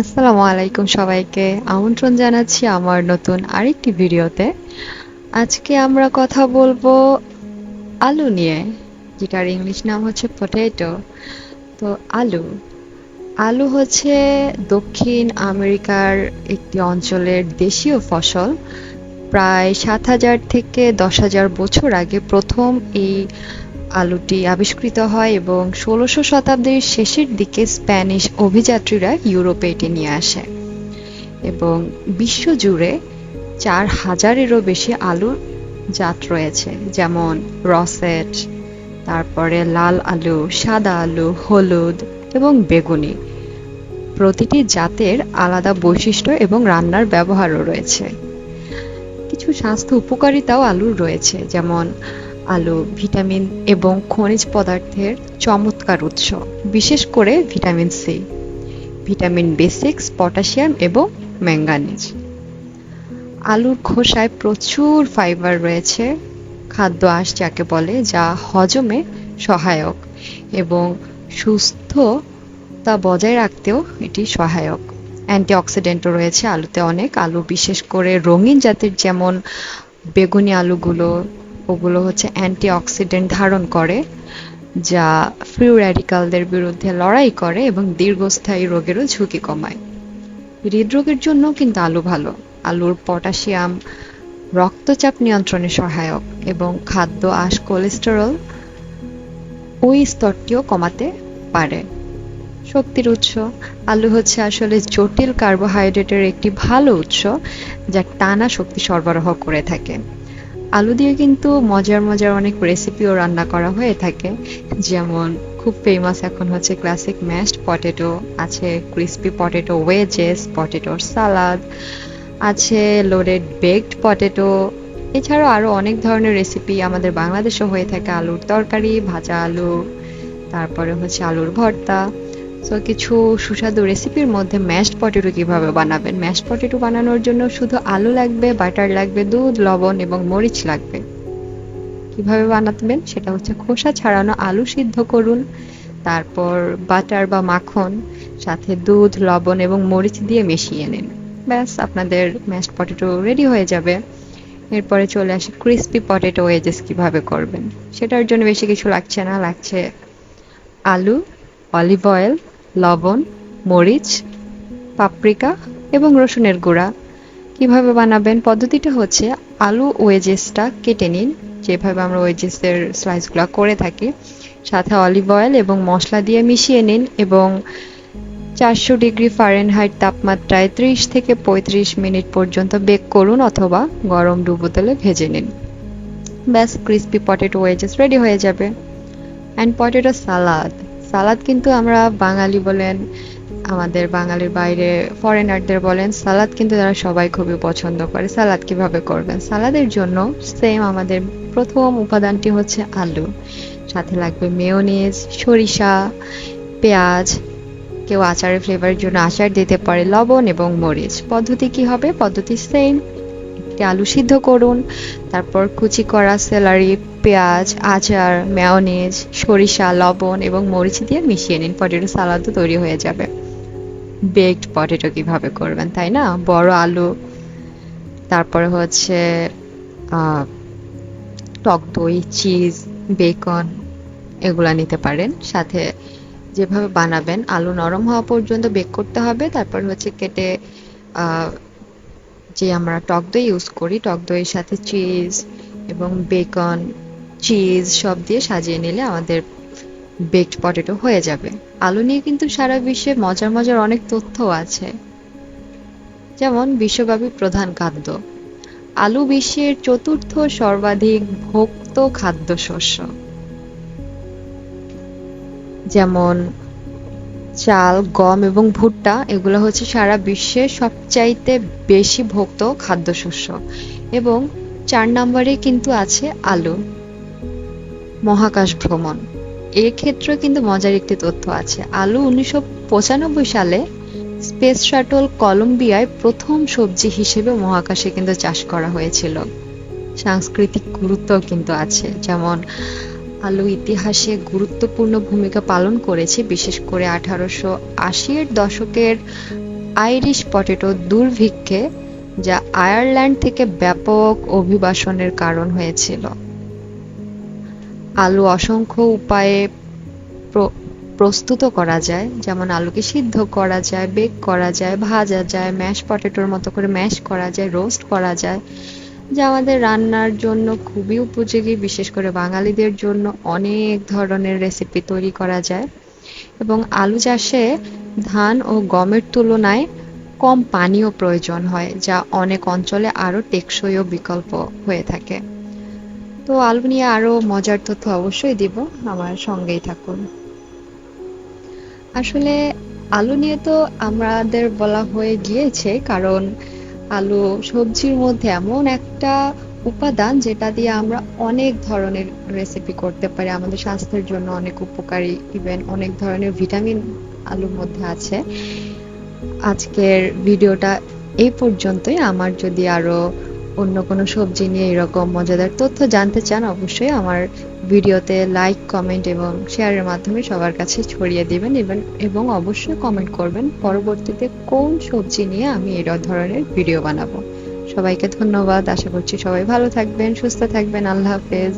আসসালামু আলাইকুম সবাইকে। আমন্ত্রণ জানাচ্ছি আমার নতুন আরেকটি ভিডিওতে। আজকে আমরা কথা বলব আলু নিয়ে, যেটার ইংলিশ নাম হচ্ছে পটেটো তো আলু আলু হচ্ছে দক্ষিণ আমেরিকার একটি অঞ্চলের দেশীয় ফসল। প্রায় সাত হাজার থেকে দশ হাজার বছর আগে প্রথম এই আলুটি আবিষ্কৃত হয় এবং ষোলোশো শতাব্দীর শেষের দিকে স্প্যানিশ অভিযাত্রীরা ইউরোপে এটি নিয়ে আসে এবং বিশ্বজুড়ে চার হাজারেরও বেশি আলুর জাত রয়েছে, যেমন রসেট, তারপরে লাল আলু, সাদা আলু, হলুদ এবং বেগুনি। প্রতিটি জাতের আলাদা বৈশিষ্ট্য এবং রান্নার ব্যবহারও রয়েছে। কিছু স্বাস্থ্য উপকারিতাও আলুর রয়েছে, যেমন আলু, ভিটামিন এবং খনিজ পদার্থের চমৎকার উৎস, বিশেষ করে vitamin C, vitamin B six potassium এবং ম্যাঙ্গানিজ। আলুর খোসায় প্রচুর ফাইবার রয়েছে, খাদ্য আঁশ যাকে বলে, যা হজমে সহায়ক এবং সুস্থতা বজায় রাখতেও এটি সহায়ক। অ্যান্টিঅক্সিডেন্টও রয়েছে, আলুতে অনেক আলু, বিশেষ করে রঙিন জাতের যেমন বেগুনি আলুগুলো ওগুলো হচ্ছে অ্যান্টিঅক্সিডেন্ট ধারণ করে, যা ফ্রি র্যাডিকালদের বিরুদ্ধে লড়াই করে এবং দীর্ঘস্থায়ী রোগেরও ঝুঁকি কমায়। হৃদরোগের জন্য কিন্তু আলু ভালো। আলুর পটাশিয়াম, রক্তচাপ নিয়ন্ত্রণে সহায়ক এবং খাদ্য আঁশ কোলেস্টেরল ওই স্তরটিও কমাতে পারে। শক্তির উৎস, আলু হচ্ছে আসলে জটিল কার্বোহাইড্রেটের একটি ভালো উৎস যা টানা শক্তি সরবরাহ করে থাকে। আলু দিয়ে কিন্তু মজার মজার অনেক রেসিপিও রান্না করা হয়ে থাকে। যেমন খুব ফেমাস এখন হচ্ছে ক্লাসিক ম্যাশড পটেটো আছে ক্রিস্পি পটেটো ওয়েজেস পটেটোর সালাদ আছে লোডেড বেকড পটেটো এছাড়াও আরও অনেক ধরনের রেসিপি আমাদের বাংলাদেশেও হয়ে থাকে, আলুর তরকারি, ভাজা আলু, তারপরে হচ্ছে আলুর ভর্তা। সো কিছু সুস্বাদু রেসিপির মধ্যে ম্যাশড পটেটো কীভাবে বানাবেন? ম্যাশড পটেটো বানানোর জন্য শুধু আলু লাগবে বাটার লাগবে, দুধ, লবণ এবং মরিচ লাগবে। কীভাবে বানাবেন? সেটা হচ্ছে খোসা ছাড়ানো আলু সিদ্ধ করুন, তারপর বাটার বা মাখন, সাথে দুধ, লবণ এবং মরিচ দিয়ে মিশিয়ে নিন। ব্যাস, আপনাদের ম্যাশড পটেটো রেডি হয়ে যাবে। এরপরে চলে আসে ক্রিস্পি পটেটো ওয়েজেস কীভাবে করবেন? সেটার জন্য বেশি কিছু লাগছে না, লাগছে আলু অলিভ অয়েল লবণ, মরিচ, পাপরিকা এবং রসুনের গুঁড়া। কীভাবে বানাবেন? পদ্ধতিটা হচ্ছে আলু ওয়েজেসটা কেটে নিন। যেভাবে আমরা ওয়েজেসের স্লাইসগুলো করে থাকি। সাথে অলিভ অয়েল এবং মশলা দিয়ে মিশিয়ে নিন এবং চারশো ডিগ্রি ফারেনহাইট তাপমাত্রায় ত্রিশ থেকে পঁয়ত্রিশ মিনিট পর্যন্ত বেক করুন অথবা গরম ডুবো ভেজে নিন। ব্যাস, ক্রিস্পি পটেটো ওয়েজেস রেডি হয়ে যাবে। অ্যান্ড পটেটো সালাদ। সালাদ কিন্তু আমরা বাঙালি বলেন, আমাদের বাঙালির বাইরে ফরেনারদের বলেন, সালাদ কিন্তু তারা সবাই খুবই পছন্দ করে। সালাদ কীভাবে করবেন? সালাদের জন্য সেম আমাদের প্রথম উপাদানটি হচ্ছে আলু। সাথে লাগবে মেয়োনিজ সরিষা, পেঁয়াজ। কেউ আচারের ফ্লেভারের জন্য আচার দিতে পারে লবণ এবং মরিচ। পদ্ধতি কি হবে? পদ্ধতি সেম একটি আলু সিদ্ধ করুন। তারপর কুচি করা সেলারি, পেঁয়াজ, আচার মেয়নিজ সরিষা, লবণ এবং মরিচ দিয়ে মিশিয়ে নিন। পটেটো সালাদও তৈরি হয়ে যাবে। বেকড পটেটো কীভাবে করবেন, তাই না? বড় আলু। তারপরে হচ্ছে টক দই, চিজ, বেকন এগুলা নিতে পারেন। সাথে যেভাবে বানাবেন, আলু নরম হওয়া পর্যন্ত বেক করতে হবে। তারপর হচ্ছে কেটে যে আমরা টক দই ইউজ করি, টক দইয়ের সাথে চিজ এবং বেকন চিজ সব দিয়ে সাজিয়ে নিলে আমাদের বেকড পটেটো হয়ে যাবে। আলু নিয়ে কিন্তু সারা বিশ্বে মজার মজার অনেক তথ্য আছে। যেমন বিশ্বব্যাপী প্রধান খাদ্য। আলু বিশ্বের চতুর্থ সর্বাধিক ভোক্ত খাদ্যশস্য। যেমন চাল, গম এবং ভুট্টা, এগুলো হচ্ছে সারা বিশ্বের সবচাইতে বেশি ভোক্ত খাদ্যশস্য। এবং চার নম্বরে কিন্তু আছে আলু। মহাকাশ ভ্রমণ। এক্ষেত্রে কিন্তু মজার একটি তথ্য আছে। আলু উনিশশো পঁচানব্বই সালে স্পেস শাটল কলম্বিয়ায় প্রথম সবজি হিসেবে মহাকাশে কিন্তু চাষ করা হয়েছিল। সাংস্কৃতিক গুরুত্ব কিন্তু আছে। যেমন আলু ইতিহাসে গুরুত্বপূর্ণ ভূমিকা পালন করেছে, বিশেষ করে আঠারোশো আশির দশকের আইরিশ পটেটো দুর্ভিক্ষে, যা আয়ারল্যান্ড থেকে ব্যাপক অভিবাসনের কারণ হয়েছিল। আলু অসংখ্য উপায়ে প্রস্তুত করা যায়, যেমন আলুকে সিদ্ধ করা যায়, বেক করা যায়, ভাজা যায়, ম্যাশ পটেটোর মতো করে ম্যাশ করা যায়, রোস্ট করা যায়। যা আমাদের রান্নার জন্য খুবই উপযোগী, বিশেষ করে বাঙালিদের জন্য অনেক ধরনের রেসিপি তৈরি করা যায়। এবং আলু চাষে ধান ও গমের তুলনায় কম পানিও প্রয়োজন হয়, যা অনেক অঞ্চলে আরও টেকসই ও বিকল্প হয়ে থাকে। তো আলু নিয়ে আরও মজার তথ্য অবশ্যই দিব, আমার সঙ্গেই থাকুন। আসলে আলু নিয়ে তো আমাদের বলা হয়ে গিয়েছে, কারণ আলু, সবজির মধ্যে এমন একটা উপাদান যেটা দিয়ে আমরা অনেক ধরনের রেসিপি করতে পারি। আমাদের স্বাস্থ্যের জন্য অনেক উপকারী ইভেন অনেক ধরনের ভিটামিন আলুর মধ্যে আছে। আজকের ভিডিওটা এই পর্যন্তই। আমার যদি আরও অন্য কোনো সবজি নিয়ে এরকম মজাদার তথ্য জানতে চান, অবশ্যই আমার ভিডিওতে লাইক কমেন্ট এবং শেয়ারের মাধ্যমে সবার কাছে ছড়িয়ে দিবেন এবং এবং অবশ্যই কমেন্ট করবেন পরবর্তীতে কোন সবজি নিয়ে আমি এই ধরনের ভিডিও বানাবো। সবাইকে ধন্যবাদ, আশা করছি সবাই ভালো থাকবেন, সুস্থ থাকবেন, আল্লাহ হাফেজ।